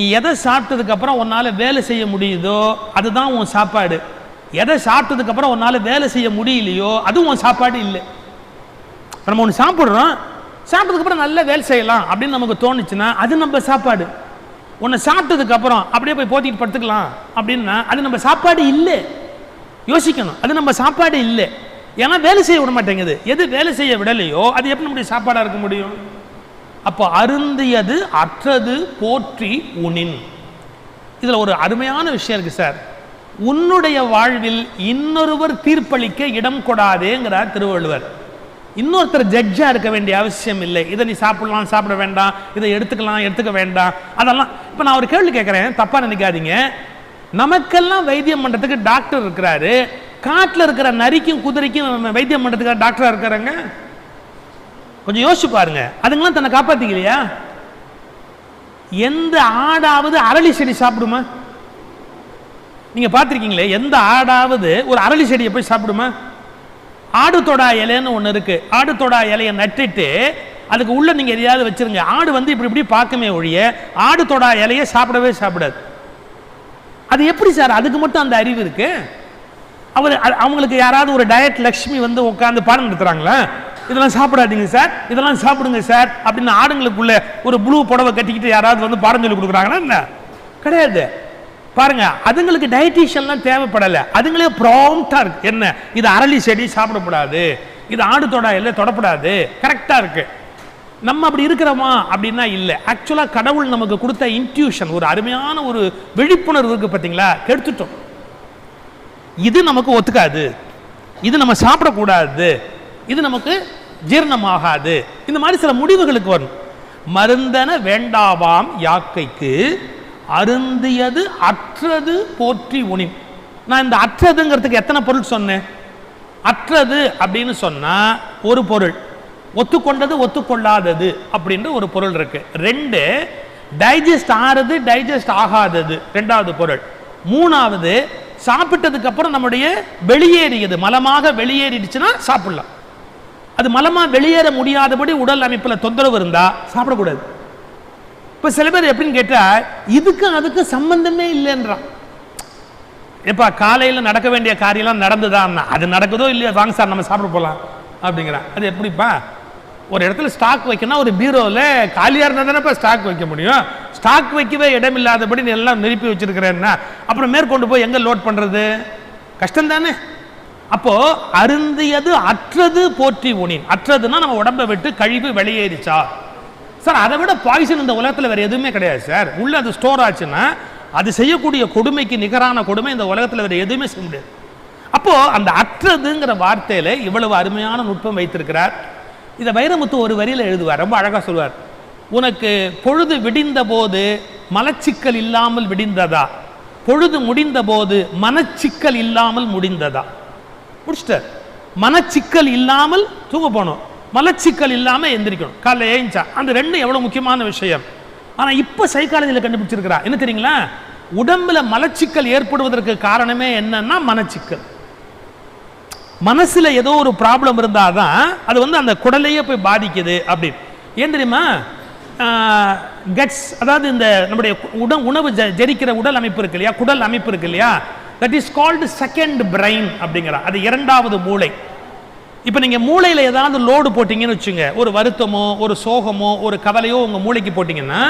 நீ எதை சாப்பிட்டதுக்கு அப்புறம் உன்னால வேலை செய்ய முடியுதோ அதுதான் உன் சாப்பாடு. எதை சாப்பிட்டதுக்கு அப்புறம் உன்னால வேலை செய்ய முடியலையோ அதுவும் உன் சாப்பாடு இல்லை. நம்ம ஒன்று சாப்பிட்றோம் சாப்பிட்டதுக்கு அப்புறம் நல்லா வேலை செய்யலாம் அப்படின்னு நமக்கு தோணுச்சுன்னா அது நம்ம சாப்பாடு. உன்னை சாப்பிட்டதுக்கு அப்புறம் அப்படியே போய் போத்திட்டு படுத்துக்கலாம் அப்படின்னா அது நம்ம சாப்பாடு இல்லை. யோசிக்கணும் அது நம்ம சாப்பாடு இல்லை. ஏன்னா வேலை செய்ய விட மாட்டேங்குது. எது வேலை செய்ய விடலையோ அது எப்படி நம்முடைய சாப்பாடாக இருக்க முடியும்? அப்போ அருந்தியது அற்றது போற்றி உனின். இதில் ஒரு அருமையான விஷயம் இருக்கு சார். உன்னுடைய வாழ்வில் இன்னொருவர் தீர்ப்பளிக்க இடம் கொடாதேங்கிறார் திருவள்ளுவர். இன்னொருத்தர் ஜட்ஜாக இருக்க வேண்டிய அவசியம் இல்லை. இதை நீ சாப்பிடலாம் சாப்பிட வேண்டாம் இதை எடுத்துக்கலாம் எடுத்துக்க வேண்டாம். அதெல்லாம் இப்போ நான் ஒரு கேள்வி கேட்குறேன் தப்பாக நினைக்காதீங்க. நமக்கெல்லாம் வைத்தியம் பண்ணுறதுக்கு டாக்டர் இருக்கிறாரு. காட்டில் இருக்கிற நரிக்கும் குதிரைக்கும் வைத்தியம் பண்ணுறதுக்காக டாக்டராக இருக்கிறாங்க? கொஞ்சம் யோசிச்சு பாருங்க. அதுங்களாம் தன்னை காப்பாத்திக்கலையா? எந்த ஆடாவது அரளி செடி சாப்பிடுமா? நீங்க பார்த்துருக்கீங்களே எந்த ஆடாவது ஒரு அரளி செடியை போய் சாப்பிடுமா? ஆடு தொடா இலைன்னு ஒன்று இருக்கு. ஆடு தொடா இலையை நட்டுட்டு அதுக்கு உள்ள நீங்க எதையாவது வச்சிருங்க. ஆடு வந்து இப்படி இப்படி பார்க்குமே ஒழிய ஆடு தொடா இலையை சாப்பிடவே சாப்பிடாது. அது எப்படி சார்? அதுக்கு மட்டும் அந்த அறிவு இருக்கு? அவர் அவங்களுக்கு யாராவது ஒரு டயட் லக்ஷ்மி வந்து உட்காந்து பாடம் நடத்துறாங்களா? இதெல்லாம் சாப்பிடாதீங்க சார் இதெல்லாம் சாப்பிடுங்க சார் அப்படின்னு ஆடுங்களுக்குள்ள ஒரு ப்ளூ புடவை கட்டிக்கிட்டு யாராவது வந்து பாடம் சொல்லி கொடுக்குறாங்கன்னா என்ன? கிடையாது. பாருங்க அதுங்களுக்கு டயட்டீஷியன்லாம் தேவைப்படலை. அதுங்களே ப்ராம்ப்டா இருக்கு. என்ன? இது அரளி செடி சாப்பிடக்கூடாது. இது ஆடு தொடா இல்லை தொடப்படாது. கரெக்டா இருக்கு. நம்ம அப்படி இருக்கிறோமா அப்படின்னா இல்லை. ஆக்சுவலாக கடவுள் நமக்கு கொடுத்த இன்ட்யூஷன் ஒரு அருமையான ஒரு விழிப்புணர்வு இருக்கு பார்த்தீங்களா? கெடுத்துட்டோம். இது நமக்கு ஒத்துக்காது. இது நம்ம சாப்பிடக்கூடாது. இது நமக்கு ஜீரணமாகாது. இந்த மாதிரி சில முடிவுகளுக்கு வரும். மருந்தன வேண்டாவாம் யாக்கைக்கு அருந்தியது அற்றது போற்றி உணின் நான் இந்த அற்றதுங்கிறதுக்கு எத்தனை பொருள் சொன்னேன்? அற்றது அப்படின்னு சொன்னா ஒரு பொருள். ஒத்துக்கொண்டது ஒத்துக்கொள்ளாதது அப்படின்ற ஒரு பொருள் இருக்கு. ரெண்டு டைஜஸ்ட் ஆறது டைஜஸ்ட் ஆகாதது. ரெண்டாவது பொருள். மூணாவது சாப்பிட்டதுக்கு அப்புறம் நம்முடைய வெளியேறியது. மலமாக வெளியேறிடுச்சுன்னா சாப்பிடலாம். அது மலமா வெளியேற முடியாதபடி உடல் அமைப்புல தொந்தரவு இருந்தா சாப்பிடக்கூடாது. இப்ப சில பேர் எப்படின்னு கேட்டா இதுக்கும் அதுக்கு சம்பந்தமே இல்லைன்றான். எப்பா காலையில் நடக்க வேண்டிய காரியம்லாம் நடந்துதான் அது நடக்குதோ இல்லையோ வாங்க சார் நம்ம சாப்பிட போகலாம் அப்படிங்கிறான். அது எப்படிப்பா? ஒரு இடத்துல ஸ்டாக் வைக்கணும் ஒரு பீரோவில் காலியாக இருந்தால் தானேப்பா ஸ்டாக் வைக்க முடியும். ஸ்டாக் வைக்கவே இடம் இல்லாதபடி நீ எல்லாம் நிரப்பி வச்சிருக்கிறேன்னா அப்புறம் மேற்கொண்டு போய் எங்கே லோட் பண்ணுறது கஷ்டம் தானே அப்போ அருந்தியது அற்றது போற்றி உனின். அற்றதுன்னா நம்ம உடம்பை விட்டு கழிவு வெளியேறிச்சா? சார் அதை விட பாய்சன் இந்த உலகத்தில் வேற எதுவுமே கிடையாது சார். உள்ள அது ஸ்டோர் ஆச்சுன்னா அது செய்யக்கூடிய கொடுமைக்கு நிகரான கொடுமை இந்த உலகத்தில் வேற எதுவுமே செய்ய முடியாது. அப்போ அந்த அற்றதுங்கிற வார்த்தையில இவ்வளவு அருமையான நுட்பம் வைத்திருக்கிறார். இதை வைரமுத்து ஒரு வரியில் எழுதுவார். ரொம்ப அழகாக சொல்வார். உனக்கு பொழுது விடிந்த போது மலச்சிக்கல் இல்லாமல் விடிந்ததா? பொழுது முடிந்த போது மனச்சிக்கல் இல்லாமல் முடிந்ததா? முடிச்சிட்டார் மனச்சிக்கல் இல்லாமல் தூங்க போகணும் மலச்சிக்கல் இல்லாமல் எந்திரிக்கணும். காலைல ஏஞ்சா. அந்த ரெண்டும் எவ்வளோ முக்கியமான விஷயம். ஆனால் இப்போ சைக்காலஜியில் கண்டுபிடிச்சிருக்கிறா. என்ன தெரியுங்களா? உடம்புல மலச்சிக்கல் ஏற்படுவதற்கு காரணமே என்னன்னா மனச்சிக்கல். மனசுல ஏதோ ஒரு ப்ராப்ளம் இருந்தால் தான் அது வந்து அந்த குடலையே போய் பாதிக்குது அப்படின்னு. ஏன் தெரியுமா? கட்ஸ் அதாவது இந்த நம்முடைய உடல் உணவு ஜ- ஜெரிக்கிற உடல் அமைப்பு இருக்கு இல்லையா? குடல் அமைப்பு இருக்கு இல்லையா? That is called second brain அப்படிங்கிற அது இரண்டாவது மூளை. இப்போ நீங்கள் மூளையில் ஏதாவது லோடு போட்டிங்கன்னு வச்சுங்க. ஒரு வருத்தமோ ஒரு சோகமோ ஒரு கவலையோ உங்கள் மூளைக்கு போட்டிங்கன்னா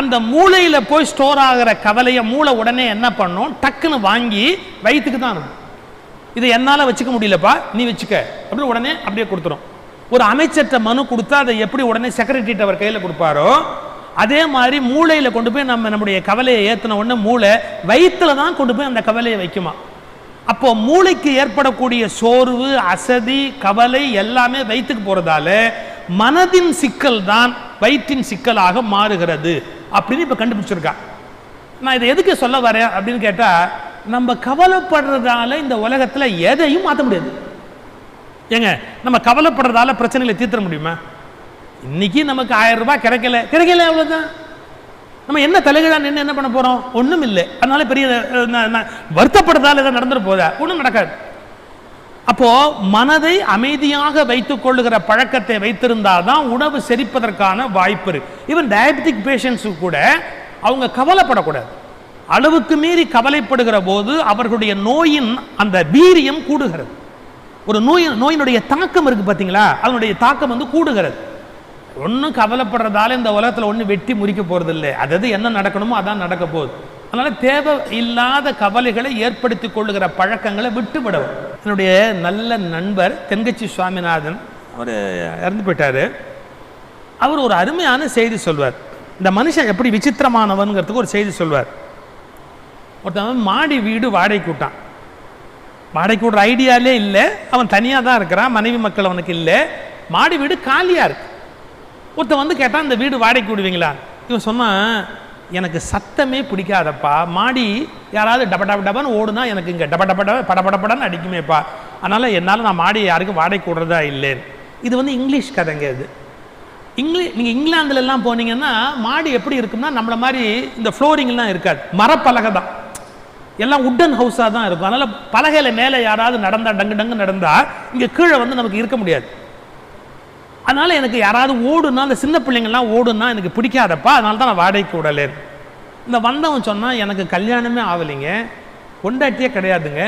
அந்த மூளையில் போய் ஸ்டோர் ஆகிற கவலையை மூளை உடனே என்ன பண்ணும்? டக்குன்னு வாங்கி வயிற்றுக்கு தான் அனுப்பும். இதை என்னால் வச்சுக்க முடியலப்பா நீ வச்சுக்க. அப்படின்னு உடனே அப்படியே கொடுத்துரும். ஒரு அமைச்சர்கிட்ட மனு கொடுத்தா அதை எப்படி உடனே செக்ரட்டரிட்ட அவர் கையில் கொடுப்பாரோ? அதே மாதிரி மூளையில் கொண்டு போய் நம்ம நம்முடைய கவலையை ஏற்றின உடனே மூளை வயிற்றில் தான் கொண்டு போய் அந்த கவலையை வைக்குமா? அப்போ மூளைக்கு ஏற்படக்கூடிய சோர்வு அசதி கவலை எல்லாமே வயிற்றுக்கு போகிறதால மனதின் சிக்கல் தான் வயிற்றின் சிக்கலாக மாறுகிறது அப்படின்னு இப்போ கண்டுபிடிச்சிருக்கா. நான் இதை எதுக்கு சொல்ல வரேன் அப்படின்னு கேட்டால் நம்ம கவலைப்படுறதால இந்த உலகத்தில் எதையும் மாற்ற முடியாது. ஏங்க நம்ம கவலைப்படுறதால பிரச்சனைகளை தீர்த்த முடியுமா? இன்னைக்கு நமக்கு ஆயிரம் ரூபாய் கிடைக்கல. கிடைக்கல அவ்வளவுதான். நம்ம என்ன தலைகீழா நின்று என்ன பண்ண போறோம்? ஒண்ணும் இல்லை. அதனால பெரிய அஹ், வருத்தப்படுறதால எதாவது நடந்துட்டு போதா? ஒண்ணும் நடக்காது. அப்போ மனதை அமைதியாக வைத்துக் கொள்ளுகிற பழக்கத்தை வைத்திருந்தால் தான் உணவு செரிப்பதற்கான வாய்ப்பு இருக்கு. ஈவன் டயபெட்டிக் பேஷண்ட்ஸுக்கு கூட அவங்க கவலைப்படக்கூடாது. அளவுக்கு மீறி கவலைப்படுகிற போது அவர்களுடைய நோயின் அந்த வீரியம் கூடுகிறது. ஒரு நோய் நோயினுடைய தாக்கம் இருக்கு பார்த்தீங்களா அதனுடைய தாக்கம் வந்து கூடுகிறது. ஒன்றும் கவலைப்படுறதால இந்த உலகத்தில் ஒன்றும் வெட்டி முறிக்க போகிறது இல்லை அதாவது என்ன நடக்கணுமோ அதான் நடக்க போகுது. அதனால் தேவை இல்லாத கவலைகளை ஏற்படுத்தி கொள்ளுகிற பழக்கங்களை விட்டு விடவும் என்னுடைய நல்ல நண்பர் தென்கச்சி சுவாமிநாதன் அவர் இறந்து போயிட்டார். அவர் ஒரு அருமையான செய்தி சொல்வார். இந்த மனுஷன் எப்படி விசித்திரமானவன்கிறதுக்கு ஒரு செய்தி சொல்வார். ஒருத்தன் மாடி வீடு வாடகைக்கு விட்டான். வாடகைக்கு விடுற ஐடியாலே இல்லை. அவன் தனியாக தான் இருக்கிறான். மனைவி மக்கள் அவனுக்கு இல்லை. மாடி வீடு காலியாக இருக்கு. ஒருத்தன் வந்து கேட்டால் இந்த வீடு வாடகைக்கு விடுவீங்களா? இவன் சொன்னான் எனக்கு சத்தமே பிடிக்காதப்பா. மாடி யாராவது டப டப டபன்னு ஓடுனா எனக்கு இங்கே டப டப டப பட அடிக்குமேப்பா. அதனால் என்னால் நான் மாடி யாருக்கும் வாடகை கூடுறதா இல்லைன்னு. இது வந்து இங்கிலீஷ் கதைங்க இது. இங்கிலீஷ் நீங்கள் இங்கிலாந்துலலாம் போனீங்கன்னா மாடி எப்படி இருக்கும்னா நம்மளை மாதிரி இந்த ஃப்ளோரிங்லாம் இருக்காது. மரப்பலகை தான். எல்லாம் உட்டன் ஹவுஸாக தான் இருக்கும். அதனால் பலகையில் மேலே யாராவது நடந்தால் டங்கு டங்கு நடந்தால் இங்கே கீழே வந்து நமக்கு இருக்க முடியாது. அதனால் எனக்கு யாராவது ஓடுனா அந்த சின்ன பிள்ளைங்கள்லாம் ஓடுனா எனக்கு பிடிக்காதப்பா அதனால தான் நான் வாடகைக்கு விடலேன். இந்த வந்தவன் சொன்னால் எனக்கு கல்யாணமே ஆகலைங்க. கொண்டாட்டியே கிடையாதுங்க.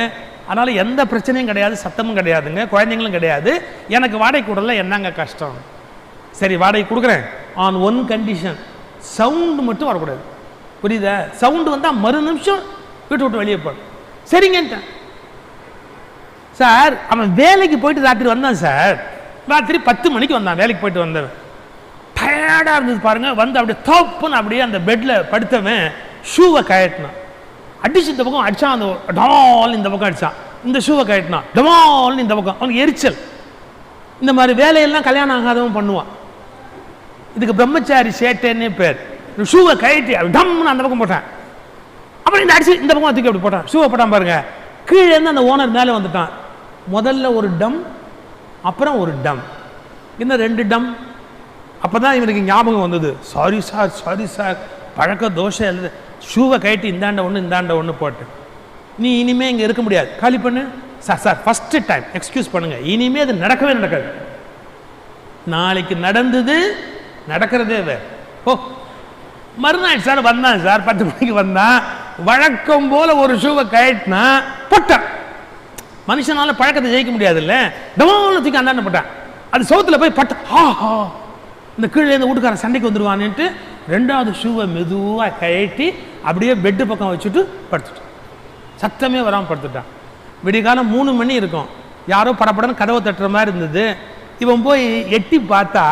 அதனால் எந்த பிரச்சனையும் கிடையாது சத்தமும் கிடையாதுங்க குழந்தைங்களும் கிடையாது. எனக்கு வாடகைக்கு விடல என்னங்க கஷ்டம்? சரி வாடகை கொடுக்குறேன். ஆன் ஒன் கண்டிஷன் சவுண்டு மட்டும் வரக்கூடாது. புரியுதா? சவுண்டு வந்தால் மறு நிமிஷம் வீட்டு விட்டு வெளியே போடும் சரிங்கன்ட்டேன். சார் அவன் வேலைக்கு போயிட்டு ராத்திரி வந்தான் சார் ராத்திரி பத்து மணிக்கு வந்தான் வேலைக்கு போயிட்டு வந்தவன் டயர்டாக இருந்தது பாருங்க. வந்து அப்படியே தோப்புன்னு அப்படியே அந்த பெட்டில் படுத்தவன் ஷூவை கழட்டினான். அடிச்சு இந்த பக்கம் அடிச்சான் அந்த டால் இந்த பக்கம் அடிச்சான். இந்த ஷூவை கழட்டினான். டமால்னு இந்த பக்கம். அவனுக்கு எரிச்சல். இந்த மாதிரி வேலையெல்லாம் கல்யாணம் ஆகாதவன் பண்ணுவான். இதுக்கு பிரம்மச்சாரி சேட்டேன்னே பேர். ஷூவை கழட்டி டம்னு அந்த பக்கம் போட்டான். அப்புறம் இந்த அடிச்சு இந்த பக்கம் தூக்கி அப்படி போட்டான். ஷூவை போட்டான் பாருங்க. கீழேருந்து அந்த ஓனர் மேலே வந்துட்டான். முதல்ல ஒரு டம் அப்புறம் ஒரு டம். இன்னும் ரெண்டு டம்? அப்போ தான் இவனுக்கு ஞாபகம் வந்தது. சாரி சார் சாரி சார் பழக்க தோஷம் இல்லை ஷூவை கட்டி இந்தாண்ட ஒன்று இந்தாண்ட ஒன்று போட்டு. நீ இனிமேல் இங்கே இருக்க முடியாது. காலி பண்ணு. Sir sir first time excuse பண்ணுங்கள் இனிமே அது நடக்கவே நடக்காது. நாளைக்கு நடந்தது நடக்கிறதே வேறு. ஓ மறுநாள் சார் வந்தான் சார் பத்து மணிக்கு வந்தான். வழக்கம் போல் ஒரு ஷூவை கழட்டினா போட்டான். மனுஷனால பழக்கத்தை ஜெயிக்க முடியாதுல்ல? டமால் தூக்கி அந்தாண்ட போட்டான். அது சவுத்துல போய் பட்ட ஆஹா இந்த கீழே இந்த வீட்டுக்காரன் சண்டைக்கு வந்துருவான்னுட்டு ரெண்டாவது ஷூவை மெதுவாக கழட்டி அப்படியே பெட்டு பக்கம் வச்சுட்டு படுத்துட்டான். சத்தமே வராமல் படுத்துட்டான். விடிகாலம் மூணு மணி இருக்கும். யாரோ படப்படன்னு கதவை தட்டுற மாதிரி இருந்தது. இவன் போய் எட்டி பார்த்தா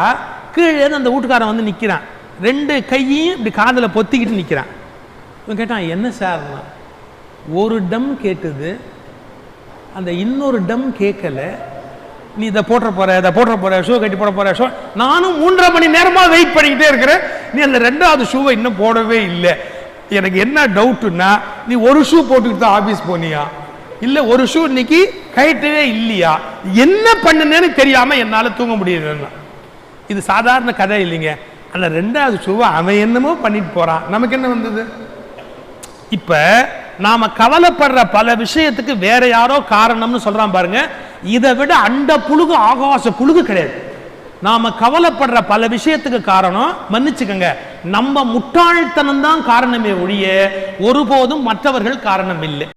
கீழே அந்த வீட்டுக்காரன் வந்து நிற்கிறான் ரெண்டு கையையும் இப்படி காதில் பொத்திக்கிட்டு நிற்கிறான் இவன் கேட்டான் என்ன சார்னா ஒரு டம் கேட்டது அந்த இன்னொரு டம் கேட்கல நீ இதை போட்டுற போற இதை போட்டுற போற ஷூ கட்டி போட போற ஷூ நானும் மூன்றரை மணி நேரமாக வெயிட் பண்ணிக்கிட்டே இருக்கிறேன். நீ அந்த ரெண்டாவது ஷூவை இன்னும் போடவே இல்லை. எனக்கு என்ன டவுட்டுன்னா நீ ஒரு ஷூ போட்டுக்கிட்டு தான் ஆஃபீஸ் போனியா? இல்லை ஒரு ஷூ இன்னைக்கு கழட்டவே இல்லையா? என்ன பண்ணுனேன்னு தெரியாமல் என்னால் தூங்க முடியலன்னா. இது சாதாரண கதை இல்லைங்க. அந்த ரெண்டாவது ஷூவை அவன் என்னமோ பண்ணிட்டு போகிறான் நமக்கு என்ன வந்தது? இப்போ நாம கவலைப்படுற பல விஷயத்துக்கு வேற யாரோ காரணம்னு சொல்றான் பாருங்க. இதை விட அண்ட புழுகு ஆகாச புழுகு கிடையாது. நாம கவலைப்படுற பல விஷயத்துக்கு காரணம் மன்னிச்சுக்கோங்க நம்ம முட்டாள்தனம் தான் காரணமே ஒழிய ஒருபோதும் மற்றவர்கள் காரணம் இல்லை.